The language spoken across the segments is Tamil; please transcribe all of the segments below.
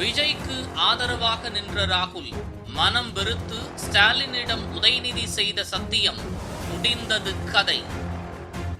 விஜய்க்கு ஆதரவாக நின்ற ராகுல் மனம் வெறுத்து ஸ்டாலினிடம் உதயநிதி செய்த சத்தியம் முடிந்தது கதை.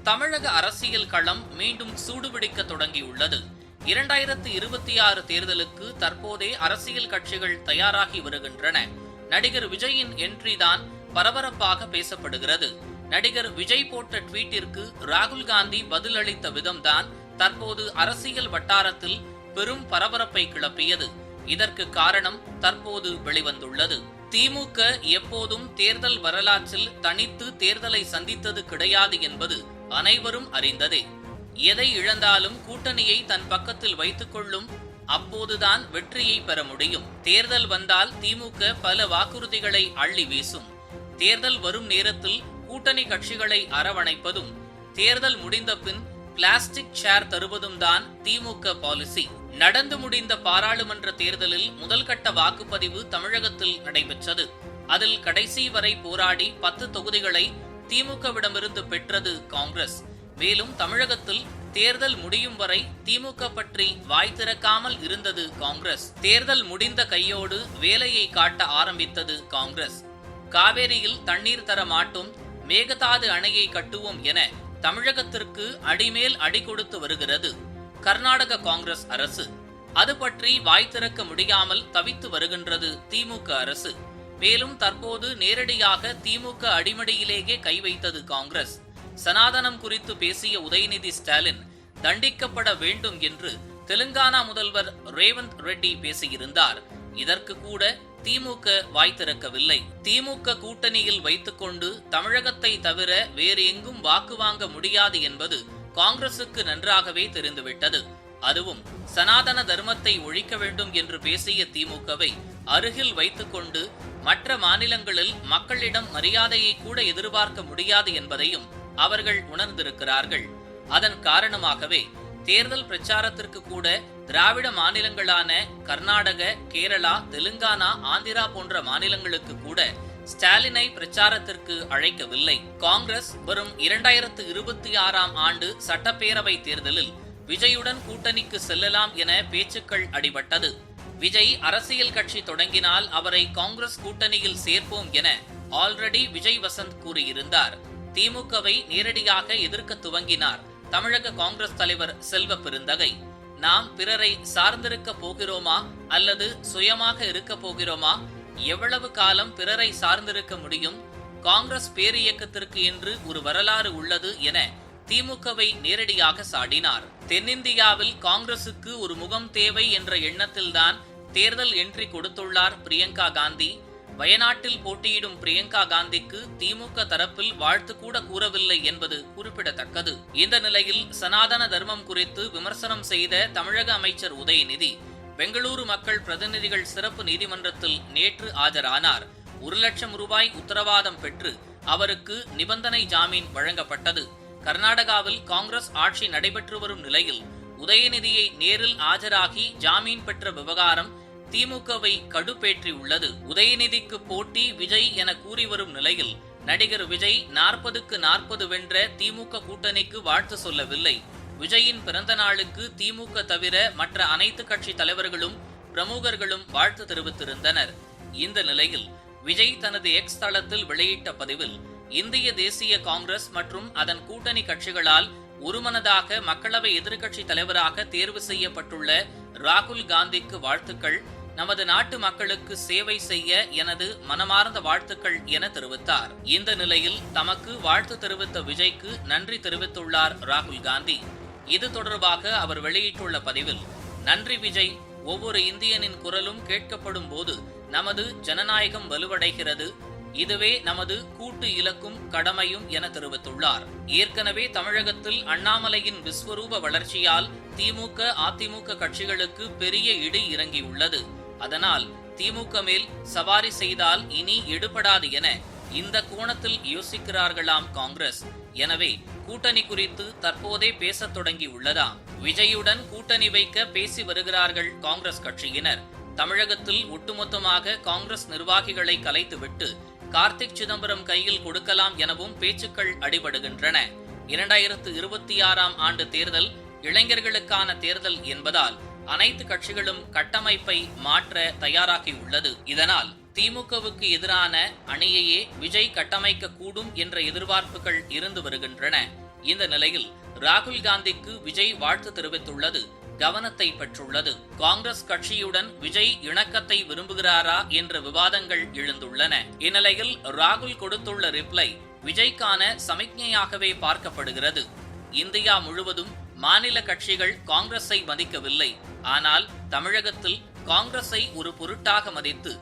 தமிழக அரசியல் களம் மீண்டும் சூடுபிடிக்க தொடங்கியுள்ளது. இரண்டாயிரத்து இருபத்தி ஆறு தேர்தலுக்கு தற்போதே அரசியல் கட்சிகள் தயாராகி வருகின்றன. நடிகர் விஜயின் என்ட்ரி தான் பரபரப்பாக பேசப்படுகிறது. நடிகர் விஜய் போட்ட ட்வீட்டிற்கு ராகுல் காந்தி பதிலளித்த விதம்தான் தற்போது அரசியல் வட்டாரத்தில் பெரும் பரபரப்பை கிளப்பியது. இதற்கு காரணம் தற்போது வெளிவந்துள்ளது. திமுக எப்போதும் தேர்தல் வரலாற்றில் தனித்து தேர்தலை சந்தித்தது கிடையாது என்பது அனைவரும் அறிந்ததே. எதை இழந்தாலும் கூட்டணியை தன் பக்கத்தில் வைத்துக் கொள்ளும் அப்போதுதான் வெற்றியை பெற முடியும். தேர்தல் வந்தால் திமுக பல வாக்குறுதிகளை அள்ளி வீசும். தேர்தல் வரும் நேரத்தில் கூட்டணி கட்சிகளை அரவணைப்பதும் தேர்தல் முடிந்த பின் பிளாஸ்டிக் ஷேர் தருவதும் தான் திமுக பாலிசி. நடந்து முடிந்த பாராளுமன்ற தேர்தலில் முதல்கட்ட வாக்குப்பதிவு தமிழகத்தில் நடைபெற்றது. அதில் கடைசி வரை போராடி பத்து தொகுதிகளை திமுகவிடமிருந்து பெற்றது காங்கிரஸ். மேலும் தமிழகத்தில் தேர்தல் முடியும் வரை திமுக பற்றி வாய் திறக்காமல் இருந்தது காங்கிரஸ். தேர்தல் முடிந்த கையோடு வேலையை காட்ட ஆரம்பித்தது காங்கிரஸ். காவேரியில் தண்ணீர் தர மாட்டோம் மேகதாது அணையை கட்டுவோம் என தமிழகத்திற்கு அடிமேல் அடி கொடுத்து வருகிறது கர்நாடக காங்கிரஸ் அரசு. அது பற்றி வாய் திறக்க முடியாமல் தவித்து வருகின்றது திமுக அரசு. மேலும் தற்போது நேரடியாக திமுக அடிமடியிலேயே கை வைத்தது காங்கிரஸ். சனாதனம் குறித்து பேசிய உதயநிதி ஸ்டாலின் தண்டிக்கப்பட வேண்டும் என்று தெலுங்கானா முதல்வர் ரேவந்த் ரெட்டி பேசியிருந்தார். இதற்கு கூட திமுக வாய் திறக்கவில்லை. திமுக கூட்டணியில் வைத்துக்கொண்டு தமிழகத்தை தவிர வேறு எங்கும் வாக்கு வாங்க முடியாது என்பது காங்கிரசுக்கு நன்றாகவே தெரிந்துவிட்டது. அதுவும் சனாதன தர்மத்தை ஒழிக்க வேண்டும் என்று பேசிய திமுகவை அருகில் வைத்துக்கொண்டு மற்ற மாநிலங்களில் மக்களிடம் மரியாதையை கூட எதிர்பார்க்க முடியாது என்பதையும் அவர்கள் உணர்ந்திருக்கிறார்கள். அதன் காரணமாகவே தேர்தல் பிரச்சாரத்திற்கு கூட திராவிட மாநிலங்களான கர்நாடக கேரளா தெலுங்கானா ஆந்திரா போன்ற மாநிலங்களுக்கு கூட ஸ்டாலினை பிரச்சாரத்திற்கு அழைக்கவில்லை. காங்கிரஸ் வரும் இரண்டாயிரத்து இருபத்தி ஆறாம் ஆண்டு சட்டப்பேரவை தேர்தலில் விஜயுடன் கூட்டணிக்கு செல்லலாம் என பேச்சுக்கள் அடிபட்டது. விஜய் அரசியல் கட்சி தொடங்கினால் அவரை காங்கிரஸ் கூட்டணியில் சேர்ப்போம் என ஆல்ரெடி விஜய் வசந்த் கூறியிருந்தார். திமுகவை நேரடியாக எதிர்க்க துவங்கினார். தமிழக காங்கிரஸ் தலைவர் செல்வ பெருந்தகை நாம் பிறரை சார்ந்திருக்க போகிறோமா அல்லது சுயமாக இருக்க போகிறோமா? எவ்வளவு காலம் பிறரை சார்ந்திருக்க முடியும்? காங்கிரஸ் பேரியக்கத்திற்கு என்று ஒரு வரலாறு உள்ளது என திமுகவை நேரடியாக சாடினார். தென்னிந்தியாவில் காங்கிரசுக்கு ஒரு முகம் தேவை என்ற எண்ணத்தில்தான் தேர்தல் என்ட்ரி கொடுத்துள்ளார் பிரியங்கா காந்தி. வயநாட்டில் போட்டியிடும் பிரியங்கா காந்திக்கு திமுக தரப்பில் வாழ்த்து கூட கூறவில்லை என்பது குறிப்பிடத்தக்கது. இந்த நிலையில் சனாதன தர்மம் குறித்து விமர்சனம் செய்த தமிழக அமைச்சர் உதயநிதி பெங்களூரு மக்கள் பிரதிநிதிகள் சிறப்பு நீதிமன்றத்தில் நேற்று ஆஜரானார். ஒரு லட்சம் ரூபாய் உத்தரவாதம் பெற்று அவருக்கு நிபந்தனை ஜாமீன் வழங்கப்பட்டது. கர்நாடகாவில் காங்கிரஸ் ஆட்சி நடைபெற்று வரும் நிலையில் உதயநிதியை நேரில் ஆஜராகி ஜாமீன் பெற்ற விவகாரம் திமுகவை கடுப்பேற்றியுள்ளது உதயநிதிக்கு போட்டி விஜய் என கூறி வரும் நிலையில் நடிகர் விஜய் நாற்பதுக்கு நாற்பது வென்ற திமுக கூட்டணிக்கு வாழ்த்து சொல்லவில்லை. விஜயின் பிறந்த நாளுக்கு திமுக தவிர மற்ற அனைத்து கட்சி தலைவர்களும் பிரமுகர்களும் வாழ்த்து தெரிவித்திருந்தனர். இந்த நிலையில் விஜய் தனது எக்ஸ் தளத்தில் வெளியிட்ட பதிவில் இந்திய தேசிய காங்கிரஸ் மற்றும் அதன் கூட்டணி கட்சிகளால் ஒருமனதாக மக்களவை எதிர்க்கட்சி தலைவராக தேர்வு செய்யப்பட்டுள்ள ராகுல் காந்திக்கு வாழ்த்துக்கள். நமது நாட்டு மக்களுக்கு சேவை செய்ய எனது மனமார்ந்த வாழ்த்துக்கள் என தெரிவித்தார். இந்த நிலையில் தமக்கு வாழ்த்து தெரிவித்த விஜய்க்கு நன்றி தெரிவித்துள்ளார் ராகுல் காந்தி. இது தொடர்பாக அவர் வெளியிட்டுள்ள பதிவில் நன்றி விஜய் ஒவ்வொரு இந்தியனின் குரலும் கேட்கப்படும் போது நமது ஜனநாயகம் வலுவடைகிறது. இதுவே நமது கூட்டு இலக்கும் கடமையும் என தெரிவித்துள்ளார். ஏற்கனவே தமிழகத்தில் அண்ணாமலையின் விஸ்வரூப வளர்ச்சியால் திமுக அதிமுக கட்சிகளுக்கு பெரிய இடி இறங்கியுள்ளது. அதனால் திமுக மேல் சவாரி செய்தால் இனி எடுபடாது என இந்த கோணத்தில் யோசிக்கிறார்களாம் காங்கிரஸ். எனவே கூட்டணி குறித்து தற்போதே பேசத் தொடங்கி உள்ளதாம். விஜயுடன் கூட்டணி வைக்க பேசி வருகிறார்கள் காங்கிரஸ் கட்சியினர். தமிழகத்தில் ஒட்டுமொத்தமாக காங்கிரஸ் நிர்வாகிகளை கலைத்துவிட்டு கார்த்திக் சிதம்பரம் கையில் கொடுக்கலாம் எனவும் பேச்சுக்கள் அடிபடுகின்றன. இரண்டாயிரத்து இருபத்தி ஆறாம் ஆண்டு தேர்தல் இளைஞர்களுக்கான தேர்தல் என்பதால் அனைத்து கட்சிகளும் கட்டமைப்பை மாற்ற தயாராகியுள்ளது. இதனால் திமுகவுக்கு எதிரான அணியையே விஜய் கட்டமைக்க கூடும் என்ற எதிர்பார்ப்புகள் இருந்து வருகின்றன. இந்த நிலையில் ராகுல் காந்திக்கு விஜய் வாழ்த்து தெரிவித்துள்ளது கவனத்தை பெற்றுள்ளது. காங்கிரஸ் கட்சியுடன் விஜய் இணக்கத்தை விரும்புகிறாரா என்ற விவாதங்கள் எழுந்துள்ளன. இந்நிலையில் ராகுல் கொடுத்துள்ள ரிப்ளை விஜய்க்கான சமிக்ஞையாகவே பார்க்கப்படுகிறது. இந்தியா முழுவதும் மாநில கட்சிகள் காங்கிரஸை மதிக்கவில்லை. ஆனால் தமிழகத்தில் காங்கிரஸை ஒரு பொருட்டாக மதித்து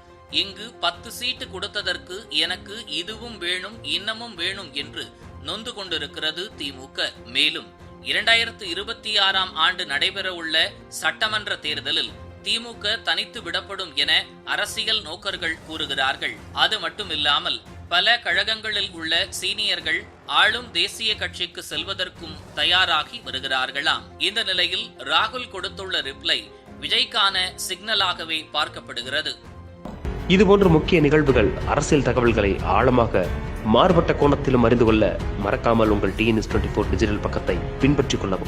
இங்கு பத்து சீட்டு கொடுத்ததற்கு எனக்கு இதுவும் வேணும் இன்னமும் வேணும் என்று நொந்து கொண்டிருக்கிறது திமுக மேலும் இரண்டாயிரத்து இருபத்தி ஆறாம் ஆண்டு நடைபெறவுள்ள சட்டமன்ற தேர்தலில் திமுக தனித்து விடப்படும் என அரசியல் நோக்கர்கள் கூறுகிறார்கள். அது மட்டுமில்லாமல் பல கழகங்களில் உள்ள சீனியர்கள் ஆளும் தேசிய கட்சிக்கு செல்வதற்கும் தயாராகி வருகிறார்களாம். இந்த நிலையில் ராகுல் கொடுத்துள்ள ரிப்ளை விஜய்க்கான சிக்னலாகவே பார்க்கப்படுகிறது. இதுபோன்ற முக்கிய நிகழ்வுகள் அரசியல் தகவல்களை ஆழமாக மாறுபட்ட கோணத்திலும் அறிந்து கொள்ள மறக்காமல் உங்கள் டிஎன்எஸ் டுவெண்ட்டி ஃபோர் டிஜிட்டல் பக்கத்தை பின்பற்றிக் கொள்ளவும்.